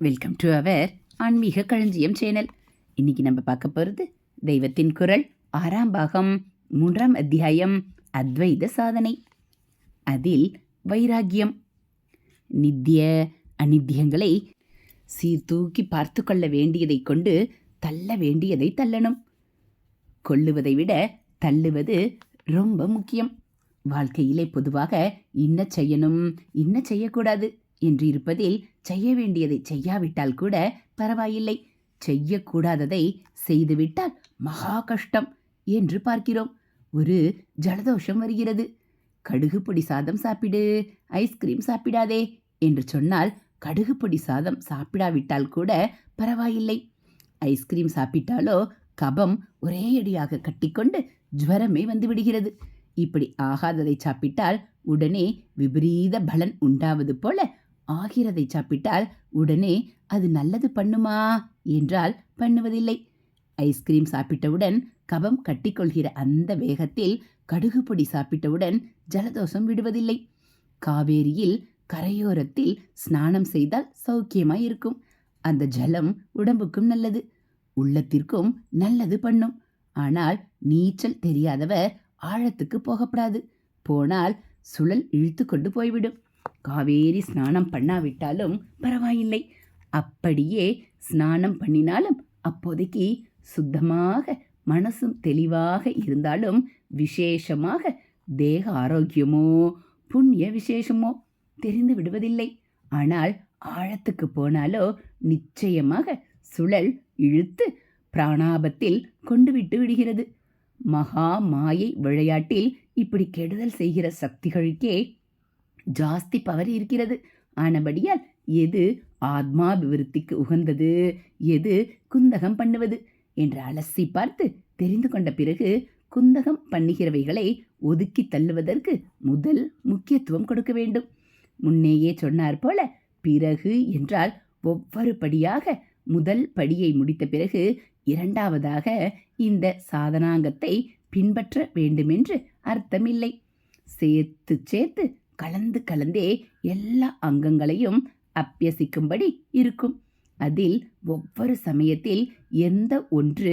Welcome to our ஆன்மீக களஞ்சியம் channel இன்னைக்கு நம்ம பார்க்க போகிறது தெய்வத்தின் குரல் ஆறாம் பாகம் மூன்றாம் அத்தியாயம் அத்வைத சாதனை. அதில் வைராக்கியம். நித்திய அநித்தியங்களை சீர்தூக்கி பார்த்து கொள்ள வேண்டியதை கொண்டு தள்ள வேண்டியதை தள்ளணும். கொள்ளுவதை விட தள்ளுவது ரொம்ப முக்கியம். வாழ்க்கையிலே பொதுவாக இன்ன செய்யணும் இன்ன செய்யக்கூடாது என்று இருப்பதில் செய்ய வேண்டியதை செய்யாவிட்டால் கூட பரவாயில்லை. செய்யக்கூடாததை செய்துவிட்டால் மகா கஷ்டம் என்று பார்க்கிறோம். ஒரு ஜலதோஷம் வருகிறது. கடுகு பொடி சாதம் சாப்பிடு ஐஸ்கிரீம் சாப்பிடாதே என்று சொன்னால் கடுகு பொடி சாதம் சாப்பிடாவிட்டால் கூட பரவாயில்லை. ஐஸ்கிரீம் சாப்பிட்டாலோ கபம் ஒரே அடியாக கட்டிக்கொண்டு ஜுவரமே வந்து விடுகிறது இப்படி ஆகாததை சாப்பிட்டால் உடனே விபரீத பலன் உண்டாவது போல ஆகிறதை சாப்பிட்டால் உடனே அது நல்லது பண்ணுமா? என்றால் பண்ணுவதில்லை. ஐஸ்கிரீம் சாப்பிட்டவுடன் கபம் கட்டிக்கொள்கிற அந்த வேகத்தில் கடுகு பொடி சாப்பிட்டவுடன் ஜலதோஷம் விடுவதில்லை. காவேரியில் கரையோரத்தில் ஸ்நானம் செய்தால் சௌக்கியமாய் இருக்கும். அந்த ஜலம் உடம்புக்கும் நல்லது. உள்ளத்திற்கும் நல்லது பண்ணும். ஆனால் நீச்சல் தெரியாதவர் ஆழத்துக்கு போகப்படாது. போனால் சுழல் இழுத்து கொண்டு போய்விடும். காவேரி ஸ்நானம் பண்ணாவிட்டாலும் பரவாயில்லை. அப்படியே ஸ்நானம் பண்ணினாலும் அப்போதைக்கு சுத்தமாக மனசும் தெளிவாக இருந்தாலும் விசேஷமாக தேக ஆரோக்கியமோ புண்ணிய விசேஷமோ தெரிந்து விடுவதில்லை. ஆனால் ஆழத்துக்கு போனாலோ நிச்சயமாக சுழல் இழுத்து பிராணாபத்தில் கொண்டு விட்டு விடுகிறது. மகா மாயை விளையாட்டில் இப்படி கெடுதல் செய்கிற சக்திகளுக்கே ஜாஸ்தி பவர் இருக்கிறது. ஆனபடியால் எது ஆத்மாபிவிருத்திக்கு உகந்தது? எது குந்தகம் பண்ணுவது? என்று அலசி பார்த்து தெரிந்து கொண்ட பிறகு குந்தகம் பண்ணுகிறவைகளை ஒதுக்கி தள்ளுவதற்கு முதல் முக்கியத்துவம் கொடுக்க வேண்டும். முன்னேயே சொன்னார் போல பிறகு என்றால் ஒவ்வொரு படியாக முதல் படியை முடித்த பிறகு இரண்டாவதாக இந்த சாதனாங்கத்தை பின்பற்ற வேண்டுமென்று அர்த்தமில்லை. சேர்த்து சேர்த்து கலந்து கலந்தே எல்லா அங்கங்களையும் அப்பியசிக்கும்படி இருக்கும். அதில் ஒவ்வொரு சமயத்தில் எந்த ஒன்று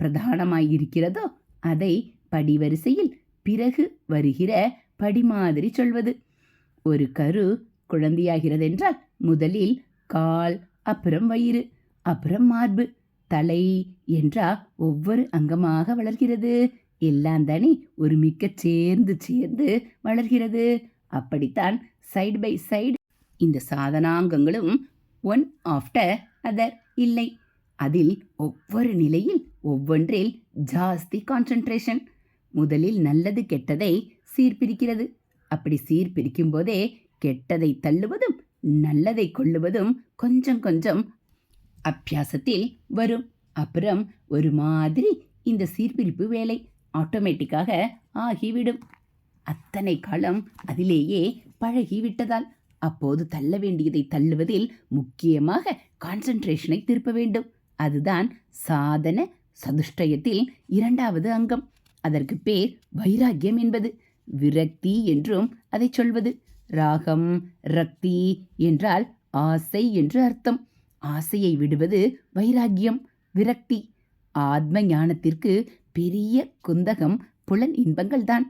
பிரதானமாயிருக்கிறதோ அதை படிவரிசையில் பிறகு வருகிற படி மாதிரி சொல்வது. ஒரு கரு குழந்தையாகிறதென்றால் முதலில் கால் அப்புறம் வயிறு அப்புறம் மார்பு தலை என்றா ஒவ்வொரு அங்கமாக வளர்கிறது. எல்லாம் தானே ஒரு மிக்க சேர்ந்து சேர்ந்து வளர்கிறது. அப்படித்தான் சைடு பை சைடு இந்த சாதனாங்கங்களும் ஒன் ஆஃப்டர் அதர் இல்லை. அதில் ஒவ்வொரு நிலையில் ஒவ்வொன்றில் ஜாஸ்தி கான்சன்ட்ரேஷன் முதலில் நல்லது கெட்டதை சீர்பிரிக்கிறது. அப்படி சீர்பிரிக்கும் போதே கெட்டதை தள்ளுவதும் நல்லதை கொள்ளுவதும் கொஞ்சம் கொஞ்சம் அபியாசத்தில் வரும். அப்புறம் ஒரு மாதிரி இந்த சீர்பிரிப்பு வேலை ஆட்டோமேட்டிக்காக ஆகிவிடும். அத்தனை காலம் அதிலேயே பழகிவிட்டதால் அப்போது தள்ள வேண்டியதை தள்ளுவதில் முக்கியமாக கான்சன்ட்ரேஷனை திருப்ப வேண்டும். அதுதான் சாதன சதுஷ்டயத்தில் இரண்டாவது அங்கம். அதற்கு பேர் வைராக்கியம் என்பது. விரக்தி என்றும் அதை சொல்வது. ராகம் ரக்தி என்றால் ஆசை என்று அர்த்தம். ஆசையை விடுவது வைராக்கியம் விரக்தி. ஆத்ம ஞானத்திற்கு பெரிய குந்தகம் புலன் இன்பங்கள்தான்.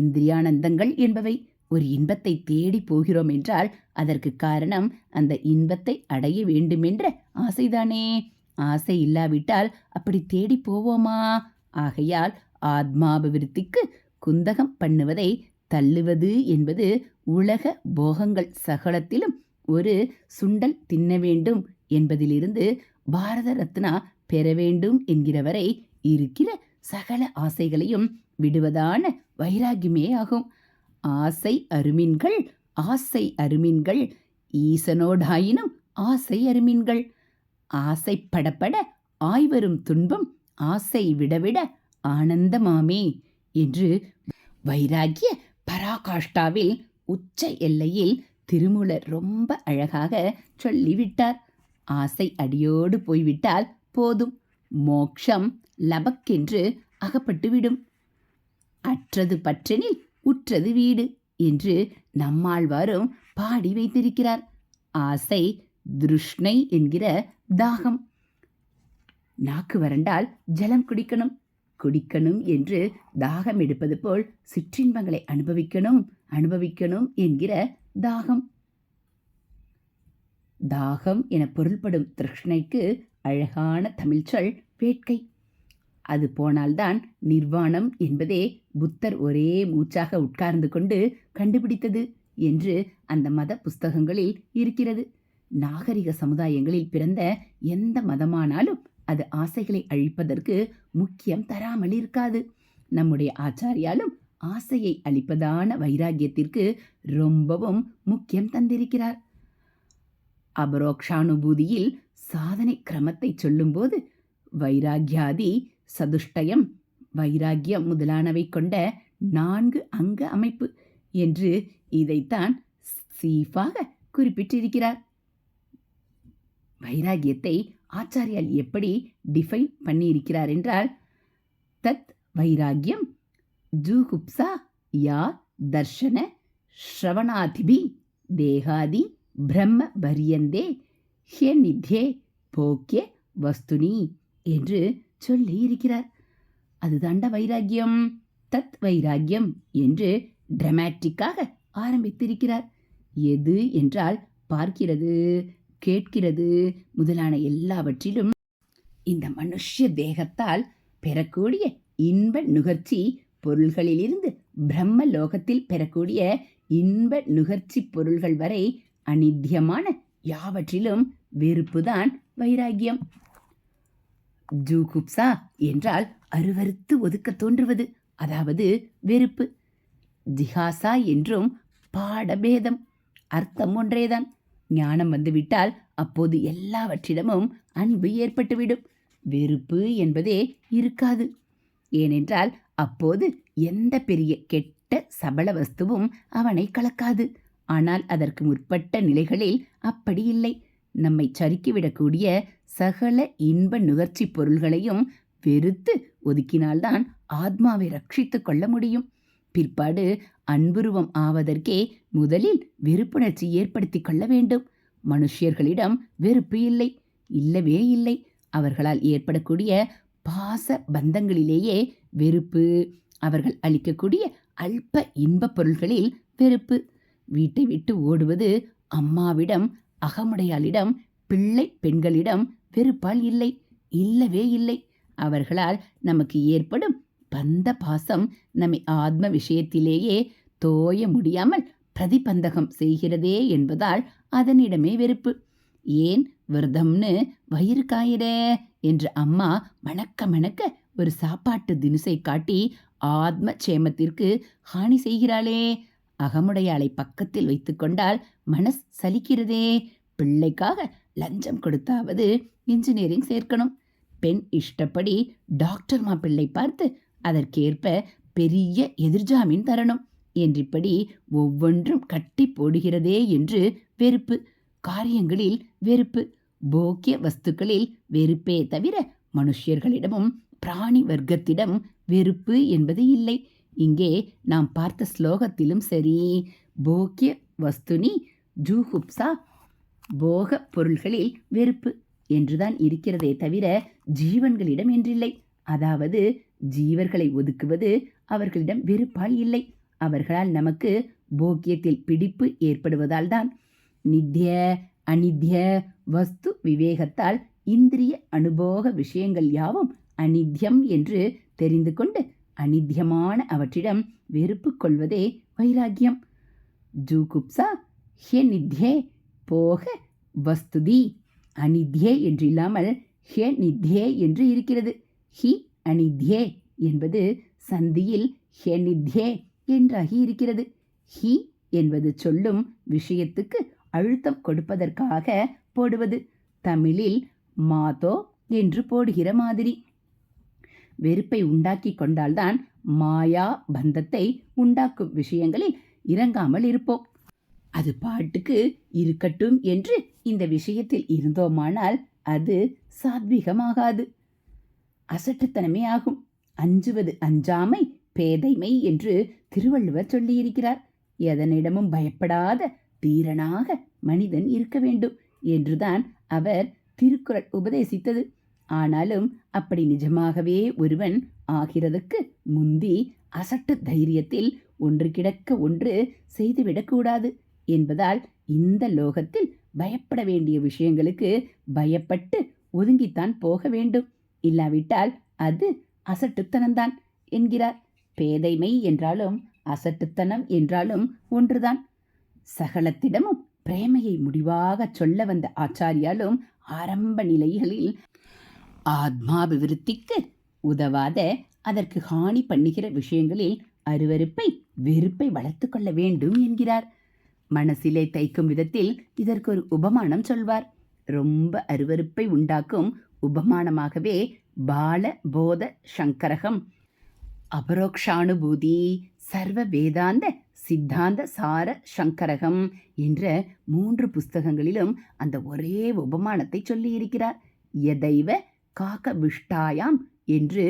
இந்திரியானந்தங்கள் என்பவை ஒரு இன்பத்தை தேடி போகிறோம் என்றால் அதற்கு காரணம் அந்த இன்பத்தை அடைய வேண்டுமென்ற ஆசைதானே. ஆசை இல்லாவிட்டால் அப்படி தேடி போவோமா? ஆகையால் ஆத்மாபிவிருத்திக்கு குந்தகம் பண்ணுவதை தள்ளுவது என்பது உலக போகங்கள் சகலத்திலும் ஒரு சுண்டல் தின்ன வேண்டும் என்பதிலிருந்து பாரத ரத்னா பெற வேண்டும் என்கிறவரை இருக்கிற சகல ஆசைகளையும் விடுவதான வைராகியமே ஆகும். ஆசை அருமின்கள் ஆசை அருமின்கள் ஈசனோடாயினும் ஆசை அருமின்கள். ஆசை படப்பட ஆய்வரும் துன்பம் ஆசை விடவிட ஆனந்தமாமே என்று வைராகிய பராகாஷ்டாவில் உச்ச எல்லையில் திருமூலர் ரொம்ப அழகாக சொல்லிவிட்டார். ஆசை அடியோடு போய்விட்டால் போதும். மோக்ஷம் லபக்கென்று அகப்பட்டுவிடும். அற்றது பற்றெனில் உற்றது வீடு என்று நம்மாழ்வாரும் பாடி வைத்திருக்கிறார். ஆசை திருஷ்ணை என்கிற தாகம். நாக்கு வறண்டால் ஜலம் குடிக்கணும். குடிக்கணும் என்று தாகம் எடுப்பது போல் சிற்றின்பங்களை அனுபவிக்கணும் அனுபவிக்கணும் என்கிற தாகம். தாகம் என பொருள்படும் திருஷ்ணைக்கு அழகான தமிழ்ச்சொல் வேட்கை. அது போனால்தான் நிர்வாணம் என்பதே புத்தர் ஒரே மூச்சாக உட்கார்ந்து கொண்டு கண்டுபிடித்தது என்று அந்த மத புஸ்தகங்களில் இருக்கிறது. நாகரிக சமுதாயங்களில் பிறந்த எந்த மதமானாலும் அது ஆசைகளை அழிப்பதற்கு முக்கியம் தராமல் இருக்காது. நம்முடைய ஆச்சாரியாலும் ஆசையை அளிப்பதான வைராகியத்திற்கு ரொம்பவும் முக்கியம் தந்திருக்கிறார். அபரோக்ஷானுபூதியில் சாதனை கிரமத்தை சொல்லும்போது வைராகியாதி சதுஷ்டயம் வைராகியம் முதலானவை கொண்ட நான்கு அங்க அமைப்பு என்று இதைத்தான் சீஃபாக குறிப்பிட்டிருக்கிறார். வைராகியத்தை ஆச்சாரியால் எப்படி டிஃபைன் பண்ணியிருக்கிறார் என்றால் தத் வைராகியம் ஜூகுப்சா யா தர்ஷன ஸ்ரவணாதிபி தேகாதி பிரம்ம பரியந்தே ஹியநித்யே போக்கிய வஸ்துனி என்று சொல்லி இருக்கிறார். அதுதாண்ட வைராக்கியம் தத் வைராகியம் என்று டிரமேட்டிக்காக ஆரம்பித்திருக்கிறார். எது என்றால் பார்க்கிறது கேட்கிறது முதலான எல்லாவற்றிலும் இந்த மனுஷ்ய தேகத்தால் பெறக்கூடிய இன்ப நுகர்ச்சி பொருள்களிலிருந்து பிரம்ம லோகத்தில் பெறக்கூடிய இன்ப நுகர்ச்சி பொருள்கள் வரை அநித்தியமான யாவற்றிலும் வெறுப்புதான் வைராகியம் ஜூகுப்சா என்றால் அருவருத்து ஒதுக்க தோன்றுவது அதாவது வெறுப்பு. ஜிஹாசா என்றும் பாடபேதம் அர்த்தம் ஒன்றேதான். ஞானம் வந்துவிட்டால் அப்போது எல்லாவற்றிடமும் அன்பு ஏற்பட்டுவிடும். வெறுப்பு என்பதே இருக்காது. ஏனென்றால் அப்போது எந்த பெரிய கெட்ட சபல வஸ்துவும் அவனை கலக்காது. ஆனால் அதற்கு முற்பட்ட நிலைகளில் அப்படி இல்லை. நம்மை சறுக்கிவிடக்கூடிய சகல இன்ப நுகர்ச்சி பொருள்களையும் வெறுத்து ஒதுக்கினால்தான் ஆத்மாவை ரட்சித்து கொள்ள முடியும். பிற்பாடு அன்புருவம் ஆவதற்கே முதலில் வெறுப்புணர்ச்சி ஏற்படுத்தி கொள்ள வேண்டும். மனுஷியர்களிடம் வெறுப்பு இல்லை இல்லவே இல்லை. அவர்களால் ஏற்படக்கூடிய பாச பந்தங்களிலேயே வெறுப்பு அவர்கள் அளிக்கக்கூடிய அல்ப இன்பப் பொருள்களில் வெறுப்பு. வீட்டை விட்டு ஓடுவது அம்மாவிடம் அகமுடையாளிடம் பிள்ளை பெண்களிடம் வெறுப்பால் இல்லை இல்லவே இல்லை. அவர்களால் நமக்கு ஏற்படும் பந்த பாசம் நம்மை ஆத்ம விஷயத்திலேயே தோய முடியாமல் பிரதிபந்தகம் செய்கிறதே என்பதால் அதனிடமே வெறுப்பு. ஏன் விரதம்னு வயிறு காயிறே என்று அம்மா மணக்க மணக்க ஒரு சாப்பாட்டு தினுசை காட்டி ஆத்ம சேமத்திற்கு ஹானி செய்கிறாளே அகமுடையாளை பக்கத்தில் வைத்துக்கொண்டால் மனஸ் சலிக்கிறதே. பிள்ளைக்காக லஞ்சம் கொடுத்தாவது இன்ஜினியரிங் சேர்க்கணும். பெண் இஷ்டப்படி டாக்டர் மாப்பிள்ளை பார்த்து அதற்கேற்ப பெரிய எதிர்ஜாமீன் தரணும். என்றிப்படி ஒவ்வொன்றும் கட்டி போடுகிறதே என்று வெறுப்பு. காரியங்களில் வெறுப்பு. போக்கிய வஸ்துக்களில் வெறுப்பே தவிர மனுஷியர்களிடமும் பிராணி வர்க்கத்திடம் வெறுப்பு என்பது இல்லை. இங்கே நாம் பார்த்த ஸ்லோகத்திலும் சரி. போக்கிய வஸ்துனி ஜூஹுப்சா போக பொருள்களில் வெறுப்பு என்றுதான் இருக்கிறதே தவிர ஜீவன்களிடம் என்றில்லை. அதாவது ஜீவர்களை ஒதுக்குவது அவர்களிடம் வெறுப்பால் இல்லை. அவர்களால் நமக்கு போக்கியத்தில் பிடிப்பு ஏற்படுவதால் தான் நித்திய அனித்திய வஸ்து விவேகத்தால் இந்திரிய அனுபோக விஷயங்கள் யாவும் அனித்தியம் என்று தெரிந்து கொண்டு அநித்தியமான அவற்றிடம் வெறுப்பு கொள்வதே வைராக்கியம். ஜூகுப்சா ஹே நித்யே போக வஸ்துதி. அநித்யே என்று இல்லாமல் ஹே நித்யே என்று இருக்கிறது. ஹி அனித்யே என்பது சந்தியில் ஹே நித்யே என்றாகி இருக்கிறது. ஹி என்பது சொல்லும் விஷயத்துக்கு அழுத்தம் கொடுப்பதற்காக போடுவது. தமிழில் மாதோ என்று போடுகிற மாதிரி. வெறுப்பை உண்டாக்கி கொண்டால்தான் மாயா பந்தத்தை உண்டாக்கும் விஷயங்களில் இறங்காமல் இருப்போம். அது பாட்டுக்கு இருக்கட்டும் என்று இந்த விஷயத்தில் இருந்தோமானால் அது சாத்விகமாகாது. அசட்டுத்தனமே ஆகும். அஞ்சுவது அஞ்சாமை பேதைமை என்று திருவள்ளுவர் சொல்லியிருக்கிறார். எதனிடமும் பயப்படாத தீரனாக மனிதன் இருக்க வேண்டும் என்றுதான் அவர் திருக்குறள் உபதேசித்தது. ஆனாலும் அப்படி நிஜமாகவே ஒருவன் ஆகிறதுக்கு முந்தி அசட்டு தைரியத்தில் ஒன்று கிடக்க ஒன்று செய்துவிடக்கூடாது என்பதால் இந்த லோகத்தில் பயப்பட வேண்டிய விஷயங்களுக்கு பயப்பட்டு ஒதுங்கித்தான் போக வேண்டும். இல்லாவிட்டால் அது அசட்டுத்தனம்தான் என்கிறார். பேதைமை என்றாலும் அசட்டுத்தனம் என்றாலும் ஒன்றுதான். சகலத்திடமும் பிரேமையை முடிவாகச் சொல்ல வந்த ஆச்சாரியாலும் ஆரம்ப நிலைகளில் ஆத்மாபிவிருத்திக்கு உதவாத அதற்கு ஹானி பண்ணுகிற விஷயங்களில் அருவருப்பை வெறுப்பை வளர்த்து கொள்ள வேண்டும் என்கிறார். மனசிலே தைக்கும் விதத்தில் இதற்கு ஒரு உபமானம் சொல்வார். ரொம்ப அருவருப்பை உண்டாக்கும் உபமானமாகவே பால போத சங்கரகம் அபரோக்ஷானுபூதி சர்வ வேதாந்த சித்தாந்த சார சங்கரகம் என்ற மூன்று புஸ்தகங்களிலும் அந்த ஒரே உபமானத்தை சொல்லியிருக்கிறார். எதைவ காக்க விஷ்டாயாம் என்று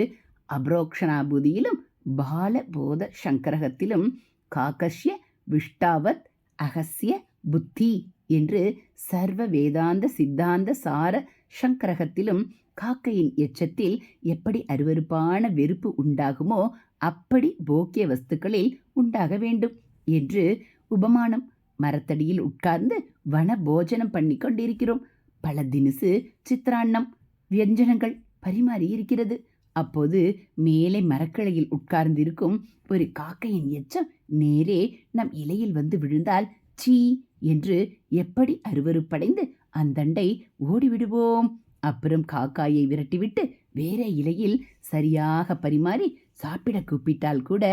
அபரோக்ஷணாபூதியிலும் பால போத சங்கரகத்திலும் காகஷ்ய விஷ்டாவத் அகஸ்ய புத்தி என்று சர்வ வேதாந்த சித்தாந்த சார சங்கரகத்திலும் காக்கையின் எச்சத்தில் எப்படி அருவருப்பான வெறுப்பு உண்டாகுமோ அப்படி போக்கிய வஸ்துக்களில் உண்டாக வேண்டும் என்று உபமானம் மரத்தடியில் உட்கார்ந்து வன போஜனம் பண்ணி கொண்டிருக்கிறோம் பல தினுசு சித்திராண்ணம் வியஞ்சனங்கள் பரிமாறி இருக்கிறது. அப்போது மேலே மரக்கிளையில் உட்கார்ந்திருக்கும் ஒரு காக்கையின் எச்சம் நேரே நம் இலையில் வந்து விழுந்தால் சீ என்று எப்படி அருவருப்படைந்து அந்தண்டை ஓடிவிடுவோம். அப்புறம் காக்காயை விரட்டிவிட்டு வேற இலையில் சரியாக பரிமாறி சாப்பிட கூப்பிட்டால் கூட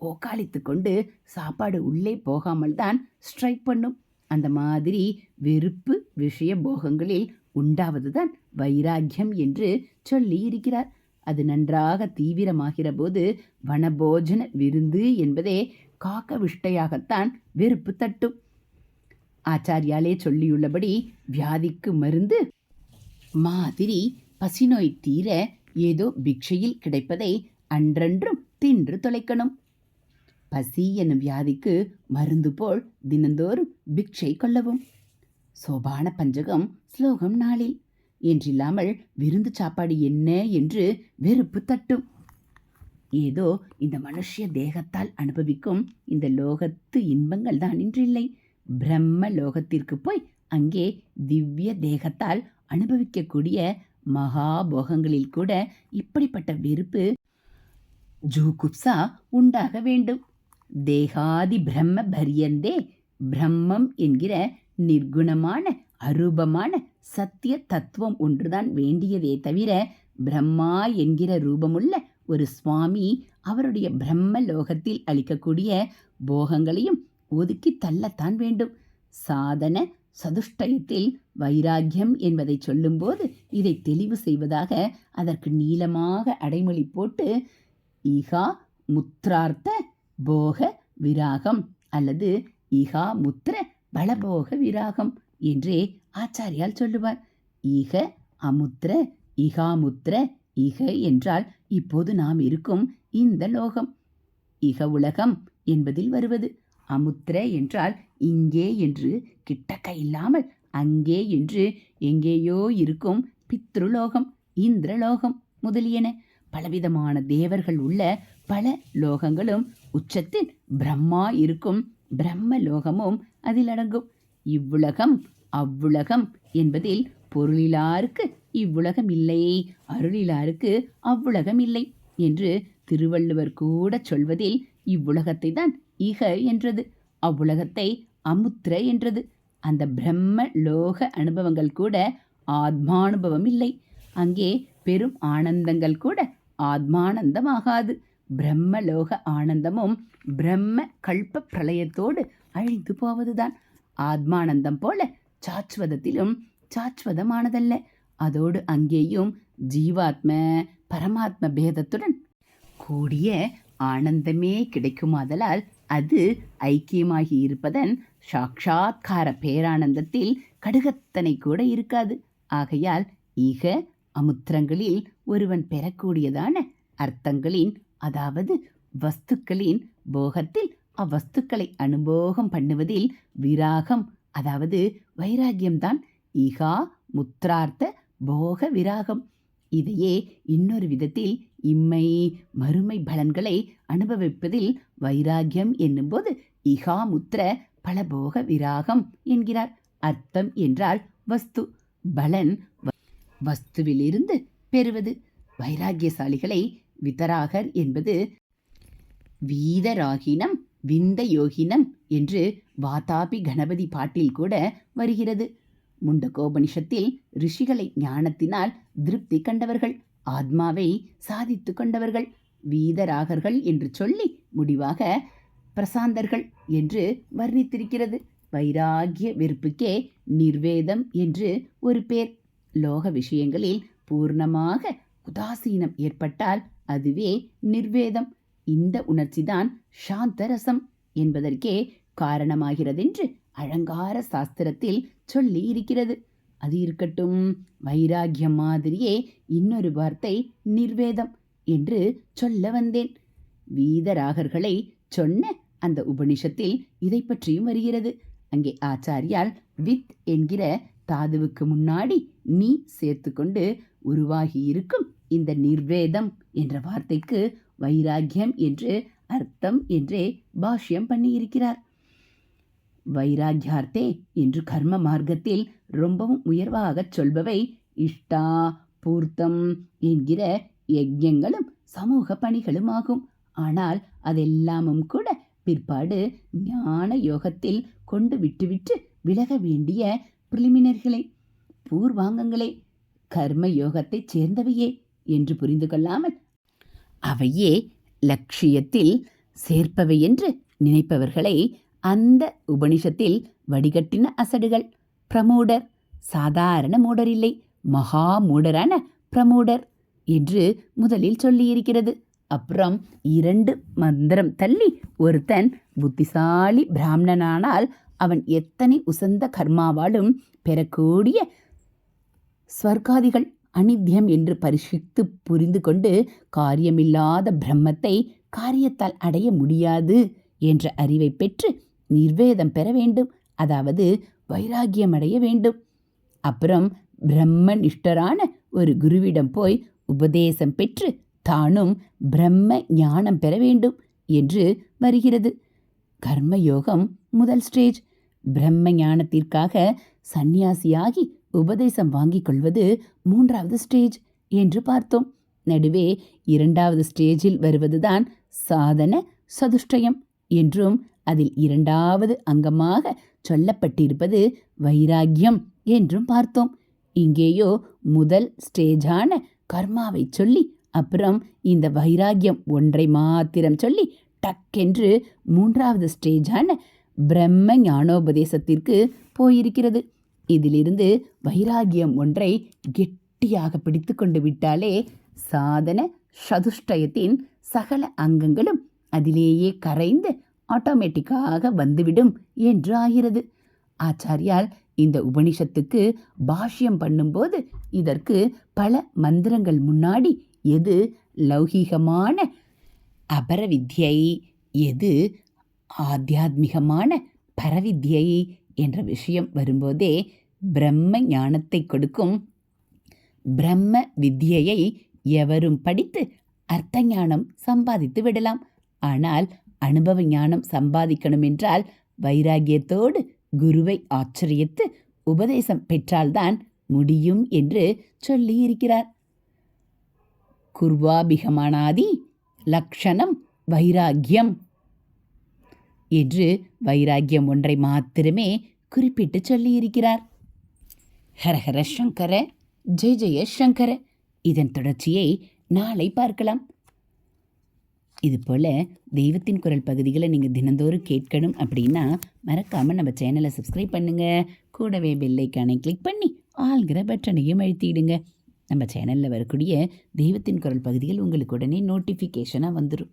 ஓக்காளித்து கொண்டு சாப்பாடு உள்ளே போகாமல் தான் ஸ்ட்ரைக் பண்ணும். அந்த மாதிரி வெறுப்பு விஷய போகங்களில் உண்டாவதுதான் வைராக்கியம் என்று சொல்லி இருக்கிறார் அது நன்றாக தீவிரமாகிற போது வனபோஜன விருந்து என்பதே காக்க விஷ்டையாகத்தான் வெறுப்பு தட்டும். ஆச்சாரியாலே சொல்லியுள்ளபடி வியாதிக்கு மருந்து மாதிரி பசிநோய் தீர ஏதோ பிக்ஷையில் கிடைப்பதை அன்றன்றும் தின்று தொலைக்கணும். பசி என்னும் வியாதிக்கு மருந்து போல் தினந்தோறும் பிக்ஷை கொள்ளவும். சோபான பஞ்சகம் ஸ்லோகம் நாளில் என்றில்லாமல் விருந்து சாப்பாடு என்ன என்று வெறுப்பு தட்டும். ஏதோ இந்த மனுஷ்ய தேகத்தால் அனுபவிக்கும் இந்த லோகத்து இன்பங்கள் தான் இன்றில்லை. பிரம்ம லோகத்திற்கு போய் அங்கே திவ்ய தேகத்தால் அனுபவிக்கக்கூடிய மகாபோகங்களில் கூட இப்படிப்பட்ட வெறுப்பு ஜூகுப்சா உண்டாக வேண்டும். தேகாதி பிரம்ம பரியந்தே பிரம்மம் என்கிற நிர்குணமான அரூபமான சத்திய தத்துவம் ஒன்றுதான் வேண்டியதே தவிர பிரம்மா என்கிற ரூபமுள்ள ஒரு சுவாமி அவருடைய பிரம்ம லோகத்தில் அளிக்கக்கூடிய போகங்களையும் ஒதுக்கி தள்ளத்தான் வேண்டும். சாதன சதுஷ்டயத்தில் வைராக்கியம் என்பதை சொல்லும்போது இதை தெளிவு செய்வதாக அதற்கு நீளமாக அடைமொழி போட்டு இகா முத்ரார்த்த போக விராகம் அல்லது இகா முத்திர பலபோக விராகம் என்றே ஆச்சாரியால் சொல்லுவார். ஈக அமுத்திர இகாமுத்திர இக என்றால் இப்போது நாம் இருக்கும் இந்த லோகம். இக உலகம் என்பதில் வருவது அமுத்திர என்றால் இங்கே என்று கிட்டக்க இல்லாமல் அங்கே என்று எங்கேயோ இருக்கும் பித்ருலோகம் இந்திரலோகம் முதலியன. பலவிதமான தேவர்கள் உள்ள பல லோகங்களும் உச்சத்தில் பிரம்மா இருக்கும் பிரம்ம லோகமும் அதில் அடங்கும். இவ்வுலகம் அவ்வுலகம் என்பதில் பொருளிலாருக்கு இவ்வுலகம் இல்லை அருளிலாருக்கு அவ்வுலகம் இல்லை என்று திருவள்ளுவர் கூட சொல்வதில் இவ்வுலகத்தை தான் இக என்றது அவ்வுலகத்தை அமுத்திர என்றது. அந்த பிரம்ம லோக அனுபவங்கள் கூட ஆத்மானுபவம் இல்லை. அங்கே பெரும் ஆனந்தங்கள் கூட ஆத்மானந்தமாகாது. பிரம்மலோக ஆனந்தமும் பிரம்ம கல்ப பிரளயத்தோடு அழிந்து போவதுதான். ஆத்மானந்தம் போல சாச்வதத்திலும் சாச்வதமானதல்ல அதோடு அங்கேயும் ஜீவாத்ம பரமாத்ம பேதத்துடன் கூடிய ஆனந்தமே கிடைக்குமாதலால் அது ஐக்கியமாகி இருப்பதன் சாட்சாத்கார பேரானந்தத்தில் கடுகத்தனை கூட இருக்காது. ஆகையால் ஈக அமுத்திரங்களில் ஒருவன் பெறக்கூடியதான அர்த்தங்களின் அதாவது வஸ்துக்களின் போகத்தில் அவ்வஸ்துக்களை அனுபோகம் பண்ணுவதில் விராகம் அதாவது வைராகியம்தான் இகா முத்ரார்த்த போக விராகம். இதையே இன்னொரு விதத்தில் இம்மை மறுமை பலன்களை அனுபவிப்பதில் வைராகியம் என்னும்போது இகா முத்திர பலபோக விராகம் என்கிறார். அர்த்தம் என்றால் வஸ்து பலன் வ- வஸ்துவிலிருந்து பெறுவது. வைராகியசாலிகளை விதராகர் என்பது வீதராகினம் விந்த யோகினம் என்று வாதாபி கணபதி பாட்டில் கூட வருகிறது. முண்டகோபனிஷத்தில் ரிஷிகளை ஞானத்தினால் திருப்தி கண்டவர்கள் ஆத்மாவை சாதித்து கொண்டவர்கள் வீதராகர்கள் என்று சொல்லி முடிவாக பிரசாந்தர்கள் என்று வர்ணித்திருக்கிறது. வைராகிய வெறுப்புக்கே நிர்வேதம் என்று ஒரு பேர். லோக விஷயங்களில் பூர்ணமாக உதாசீனம் ஏற்பட்டால் அதுவே நிர்வேதம். இந்த உணர்ச்சிதான் சாந்தரசம் என்பதற்கே காரணமாகிறதென்று அலங்கார சாஸ்திரத்தில் சொல்லி இருக்கிறது அது இருக்கட்டும் வைராகியம் மாதிரியே இன்னொரு வார்த்தை நிர்வேதம் என்று சொல்ல வந்தேன். வீதராகர்களை சொன்ன அந்த உபனிஷத்தில் இதை பற்றியும் வருகிறது. அங்கே ஆச்சாரியால் வித் என்கிற தாதுவுக்கு முன்னாடி நீ சேர்த்துக்கொண்டு உருவாகி இருக்கும் இந்த நிர்வேதம். என்ற வார்த்தைக்கு வைராக்கியம் என்று அர்த்தம் என்றே பாஷ்யம் பண்ணியிருக்கிறார். வைராக்கியார்த்தே என்று கர்ம மார்க்கத்தில் ரொம்பவும் உயர்வாகச் சொல்பவை இஷ்டா பூர்த்தம் என்கிற யஜ்யங்களும் சமூக பணிகளும் ஆகும் ஆனால் அதெல்லாமும் கூட பிற்பாடு ஞான யோகத்தில் கொண்டு விட்டுவிட்டு விலக வேண்டிய பிரிலிமினர்களே பூர்வாங்கங்களே கர்ம யோகத்தைச் சேர்ந்தவையே என்று புரிந்து கொள்ளாமல் அவையே லட்சியத்தில் சேர்ப்பவை என்று நினைப்பவர்களை அந்த உபனிஷத்தில் வடிகட்டின அசடுகள். பிரமூடர் சாதாரண மூடர் இல்லை மகா மூடரான பிரமூடர் என்று முதலில் சொல்லியிருக்கிறது. அப்புறம் இரண்டு மந்திரம் தள்ளி ஒருத்தன் புத்திசாலி பிராமணனானால் அவன் எத்தனை உசந்த கர்மாவாலும் பெறக்கூடிய ஸ்வர்காதிகள். அனித்தியம் என்று பரிசித்து புரிந்து கொண்டு காரியமில்லாத பிரம்மத்தை காரியத்தால் அடைய முடியாது என்ற அறிவை பெற்று நிர்வேதம் பெற வேண்டும் அதாவது வைராகியம் அடைய வேண்டும். அப்புறம் பிரம்ம நிஷ்டரான ஒரு குருவிடம் போய் உபதேசம் பெற்று தானும் பிரம்ம ஞானம் பெற வேண்டும் என்று வருகிறது. கர்மயோகம் முதல் ஸ்டேஜ். பிரம்ம ஞானத்திற்காக சந்நியாசியாகி உபதேசம் வாங்கிக் கொள்வது மூன்றாவது ஸ்டேஜ் என்று பார்த்தோம். நடுவே இரண்டாவது ஸ்டேஜில் வருவதுதான் சாதன சதுஷ்டயம் என்றும் அதில் இரண்டாவது அங்கமாக சொல்லப்பட்டிருப்பது வைராக்கியம் என்றும் பார்த்தோம். இங்கேயோ முதல் ஸ்டேஜான கர்மாவை சொல்லி அப்புறம் இந்த வைராக்கியம் ஒன்றை மாத்திரம் சொல்லி டக்கென்று மூன்றாவது ஸ்டேஜான பிரம்ம ஞானோபதேசத்திற்கு போயிருக்கிறது. இதிலிருந்து வைராகியம் ஒன்றை கெட்டியாக பிடித்து கொண்டு விட்டாலே சாதன சதுஷ்டயத்தின் சகல அங்கங்களும் அதிலேயே கரைந்து ஆட்டோமேட்டிக்காக வந்துவிடும் என்று ஆகிறது ஆச்சாரியால் இந்த உபனிஷத்துக்கு பாஷ்யம் பண்ணும்போது இதற்கு பல மந்திரங்கள் முன்னாடி எது லௌகீகமான அபரவித்யை எது ஆத்தியாத்மிகமான பரவித்யை என்ற விஷயம் வரும்போதே பிரம்ம ஞானத்தை கொடுக்கும் பிரம்ம வித்யையை எவரும் படித்து அர்த்த ஞானம் சம்பாதித்து விடலாம். ஆனால் அனுபவ ஞானம் சம்பாதிக்கணும் என்றால் வைராகியத்தோடு குருவை ஆச்சரியத்து உபதேசம் பெற்றால்தான் முடியும் என்று சொல்லியிருக்கிறார். குர்வாபிகமானாதி லக்ஷணம் வைராகியம் என்று வைராக்கியம் ஒன்றை மாத்திரமே குறிப்பிட்டு சொல்லியிருக்கிறார். ஹரஹர சங்கர ஜெய ஜெய சங்கர. இதன் தொடர்ச்சியை நாளை பார்க்கலாம். இதுபோல் தெய்வத்தின் குரல் பகுதிகளை நீங்கள் தினந்தோறும் கேட்கணும் அப்படின்னா மறக்காமல் நம்ம சேனலை சப்ஸ்கிரைப் பண்ணுங்கள் கூடவே பெல்லைக்கானை கிளிக் பண்ணி ஆள்கிற பட்டனையும் அழுத்திடுங்க. நம்ம சேனலில் வரக்கூடிய தெய்வத்தின் குரல் பகுதிகள் உங்களுக்கு உடனே நோட்டிஃபிகேஷனாக வந்துடும்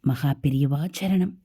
மகா பெரியவா சரணம்.